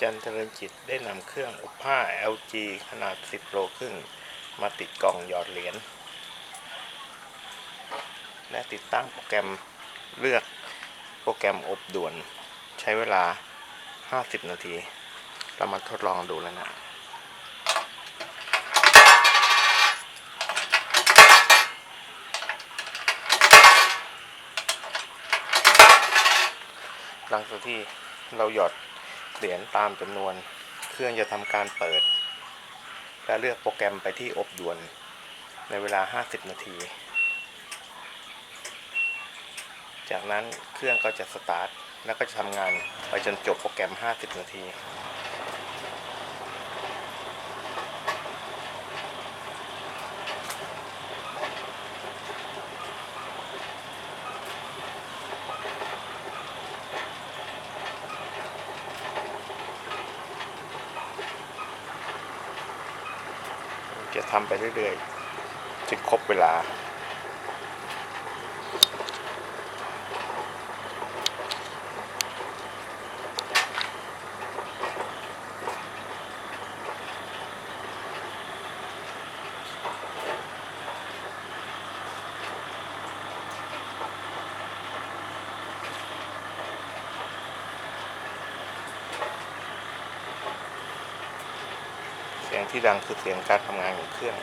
จันทร์เจริญจิตได้นำเครื่องอบผ้า LG ขนาด 10 โลครึ่ง มาติดกล่องหยอดเหรียญและติดตั้งโปรแกรมเลือกโปรแกรมอบด่วนใช้เวลา 50 นาที เรามาทดลองดูแล้วนะหลังจากที่เราหยอด เหรียญตามจำนวน เครื่องจะทำการเปิด และเลือกโปรแกรมไปที่อบด่วน ในเวลา 50 นาที จากนั้นเครื่องก็จะสตาร์ท แล้วก็จะทำงานไปจนจบโปรแกรม 50 นาที จะทำไปเรื่อยๆจนครบเวลา เสียงที่ดังคือเสียงการทำงานของเครื่อง